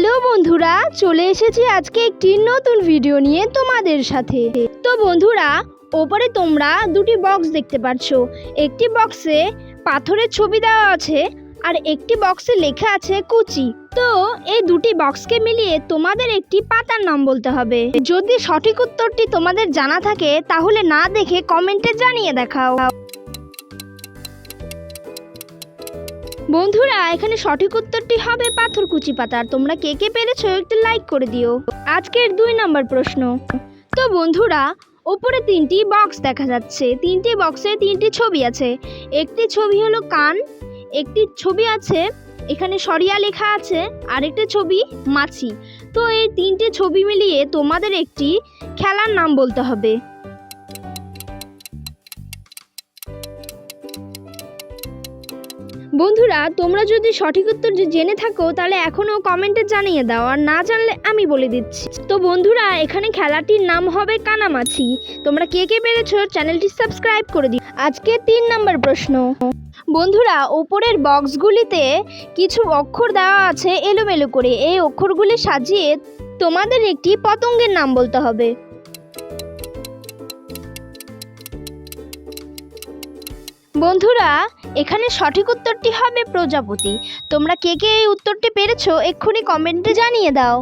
Hello বন্ধুরা, চলে এসেছি আজকে একটি নতুন ভিডিও নিয়ে তোমাদের সাথে। তো বন্ধুরা, ওপরে তোমরা দুটি বক্স দেখতে পাচ্ছ একটি বক্সে পাথরের ছবি দেওয়া আছে আর একটি বক্সে লেখা আছে কুচি। তো এই দুটি বক্সকে মিলিয়ে তোমাদের একটি পাতার নাম বলতে হবে। যদি সঠিক উত্তরটি তোমাদের জানা থাকে, তাহলে না দেখে কমেন্টে জানিয়ে দেখাও। বন্ধুরা, এখানে সঠিক উত্তরটি হবে পাথর পাথরকুচি পাতার তোমরা কে কে পেরেছ একটু লাইক করে দিও। আজকের দুই নম্বর প্রশ্ন। তো বন্ধুরা ওপরে তিনটি বক্স দেখা যাচ্ছে। তিনটি বক্সে তিনটি ছবি আছে। একটি ছবি হলো কান, একটি ছবি আছে, এখানে সরিয়া লেখা আছে আর একটি ছবি মাছি। তো এই তিনটে ছবি মিলিয়ে তোমাদের একটি খেলার নাম বলতে হবে। বন্ধুরা, তোমরা যদি সঠিক উত্তর জেনে থাকো, তাহলে এখনও কমেন্টে জানিয়ে দাও, আর না জানলে আমি বলে দিচ্ছি। তো বন্ধুরা, এখানে খেলাটির নাম হবে কানামাছি। তোমরা কে কে পেরেছ চ্যানেলটি সাবস্ক্রাইব করে দিও। আজকে তিন নম্বর প্রশ্ন। বন্ধুরা, ওপরের বক্সগুলিতে কিছু অক্ষর দেওয়া আছে এলোমেলো করে। এই অক্ষরগুলি সাজিয়ে তোমাদের একটি পতঙ্গের নাম বলতে হবে। বন্ধুরা, এখানে সঠিক উত্তরটি হবে প্রজাপতি। তোমরা কে কে এই উত্তরটি পেরেছ এক্ষুনি কমেন্টে জানিয়ে দাও।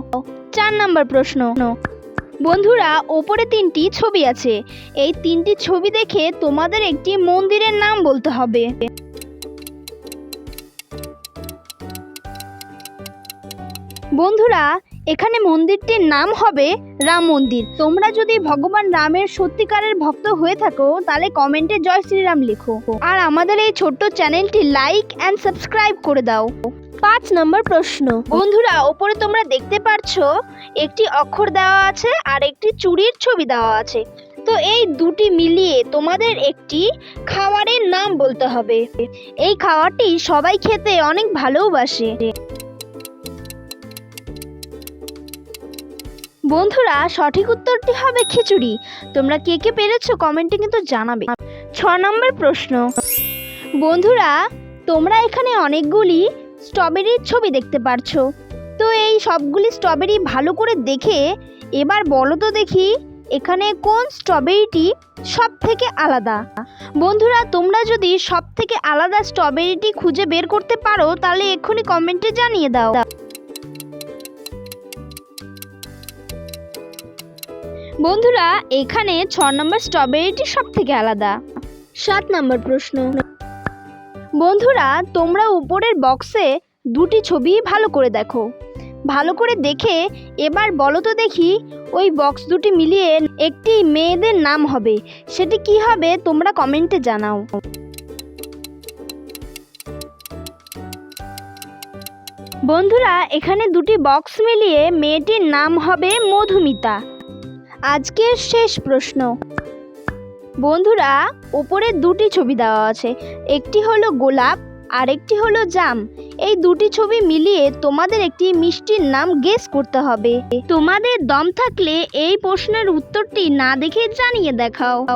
চার নম্বর প্রশ্ন। বন্ধুরা, ওপরে তিনটি ছবি আছে। এই তিনটি ছবি দেখে তোমাদের একটি মন্দিরের নাম বলতে হবে। বন্ধুরা এখানে মন্দিরটির নাম হবে রাম মন্দির। তোমরা যদি ভগবান রামের সত্যিকারের ভক্ত হয়ে থাকো তাহলে কমেন্টে জয় শ্রীরাম লেখো। আর আমাদের এই ছোট্ট চ্যানেলটি লাইক অ্যান্ড সাবস্ক্রাইব করে দাও। পাঁচ নম্বর প্রশ্ন। বন্ধুরা ওপরে তোমরা দেখতে পারছ একটি অক্ষর দেওয়া আছে আর একটি চুড়ির ছবি দেওয়া আছে। তো এই দুটি মিলিয়ে তোমাদের একটি খাবারের নাম বলতে হবে। এই খাবারটি সবাই খেতে অনেক ভালোবাসে। বন্ধুরা, সঠিক উত্তরটি হবে খিচুড়ি। তোমরা কে কে পেরেছ কমেন্টে কিন্তু জানাবে। ছ নম্বর প্রশ্ন। বন্ধুরা, তোমরা এখানে অনেকগুলি স্ট্রবেরির ছবি দেখতে পারছ। তো এই সবগুলি স্ট্রবেরি ভালো করে দেখে এবার বলো তো দেখি, এখানে কোন স্ট্রবেরিটি সব থেকে আলাদা? বন্ধুরা, তোমরা যদি সব থেকে আলাদা স্ট্রবেরিটি খুঁজে বের করতে পারো, তাহলে এক্ষুনি কমেন্টে জানিয়ে দাও। বন্ধুরা এখানে ছ নম্বর স্ট্রবেরিটি সব থেকে আলাদা। সাত নম্বর প্রশ্ন। বন্ধুরা তোমরা উপরের বক্সে দুটি ছবি ভালো করে দেখো। ভালো করে দেখে এবার বলো তো দেখি ওই বক্স দুটি মিলিয়ে একটি মেয়েদের নাম হবে। সেটি কি হবে তোমরা কমেন্টে জানাও। বন্ধুরা এখানে দুটি বক্স মিলিয়ে মেয়েটির নাম হবে মধুমিতা। আজকের শেষ প্রশ্ন। বন্ধুরা, উপরে দুটি ছবি দেওয়া আছে। একটি হলো গোলাপ আর একটি হলো জাম। এই দুটি ছবি মিলিয়ে তোমাদের একটি মিষ্টির নাম গেস করতে হবে। তোমাদের দম থাকলে এই প্রশ্নের উত্তরটি না দেখে জানিয়ে দেখাও।